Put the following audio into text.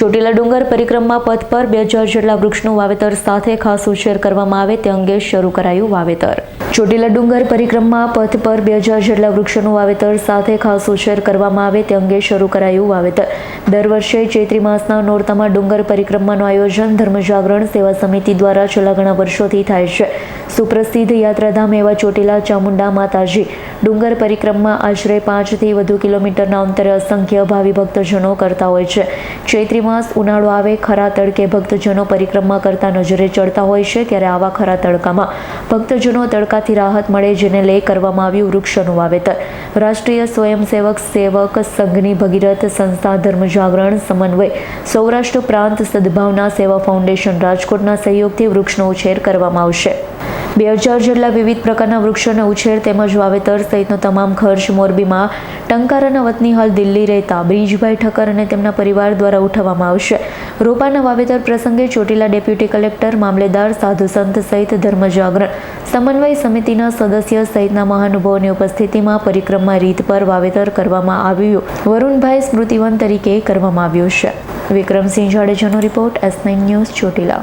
ચોટીલા ડુંગર પરિક્રમા પથ પર બે હજાર જેટલા વૃક્ષનું વાવેતર સાથે ખાસ ઉછેર કરવામાં આવે તે અંગે શરૂ કરાયું વાવેતર. ચોટીલા ડુંગર પરિક્રમા પથ પર બે હજાર જેટલા વૃક્ષોનું વાવેતર સાથે ખાસ ઉછેર કરવામાં આવે તે અંગે શરૂ કરાયું વાવેતર. દર વર્ષે ચૈત્રી માસના નોરતામાં ડુંગર પરિક્રમાનું આયોજન ધર્મ જાગરણ સેવા સમિતિ દ્વારા છેલ્લા ઘણા વર્ષોથી થાય છે. સુપ્રસિદ્ધ યાત્રાધામ એવા ચોટીલા ચામુંડા માતાજી ડુંગર પરિક્રમા આશરે પાંચથી વધુ કિલોમીટરના અંતરે અસંખ્ય ભાવિ ભક્તજનો કરતા હોય છે. ચૈત્રી માસ ઉનાળો આવે, ખરા તડકે ભક્તજનો પરિક્રમા કરતા નજરે ચડતા હોય છે ત્યારે આવા ખરા તડકામાં ભક્તજનો તડકાથી રાહત મળે જેને લઈ કરવામાં આવ્યું વૃક્ષોનું વાવેતર. રાષ્ટ્રીય સ્વયંસેવક, સેવક સંઘની ભગીરથ સંસ્થા ધર્મ જાગરણ સમન્વય સૌરાષ્ટ્ર પ્રાંત સદભાવના સેવા ફાઉન્ડેશન રાજકોટના સહયોગથી વૃક્ષનો ઉછેર કરવામાં આવશે. બે હજાર જેટલા વિવિધ પ્રકારના વૃક્ષોનો ઉછેર તેમજ વાવેતર સહિતનો તમામ ખર્ચ મોરબીમાં ટંકારાના વતની હાલ દિલ્હી રહેતા બ્રિજભાઈ ઠક્કર અને તેમના પરિવાર દ્વારા ઉઠાવવામાં આવશે. રોપાના વાવેતર પ્રસંગે ચોટીલા ડેપ્યુટી કલેક્ટર, મામલેદાર, સાધુ સંત સહિત ધર્મજાગરણ, સમન્વય સમિતિના સદસ્ય સહિતના મહાનુભાવોની ઉપસ્થિતિમાં પરિક્રમા રીત પર વાવેતર કરવામાં આવ્યું. વરુણભાઈ સ્મૃતિવન તરીકે કરવામાં આવ્યું છે. Vikramsinh જાડેજાનો report S nine news Chotila.